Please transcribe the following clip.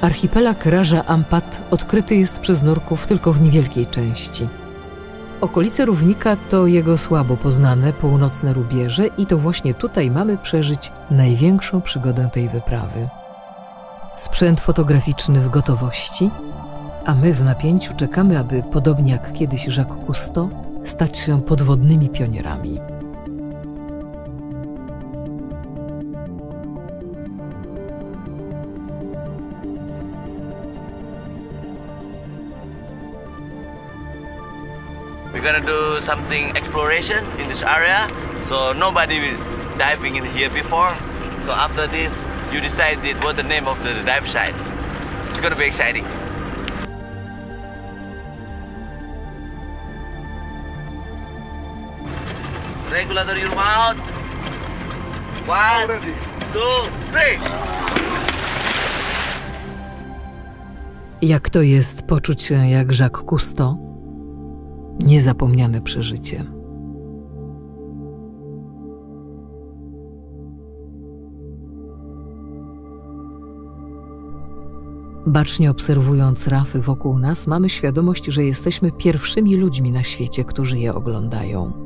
Archipelag Raja Ampat odkryty jest przez nurków tylko w niewielkiej części. Okolice równika to jego słabo poznane północne rubieże i to właśnie tutaj mamy przeżyć największą przygodę tej wyprawy. Sprzęt fotograficzny w gotowości, a my w napięciu czekamy, aby podobnie jak kiedyś Jacques Cousteau, stać się podwodnymi pionierami. We're gonna do something exploration in this area. So nobody will diving in here before. So after this, you decided what the name of the dive site. It's gonna be exciting. Regulator your mouth. One, two, three. Jak to jest poczuć się jak Jacques Cousteau? Niezapomniane przeżycie. Bacznie obserwując rafy wokół nas, mamy świadomość, że jesteśmy pierwszymi ludźmi na świecie, którzy je oglądają.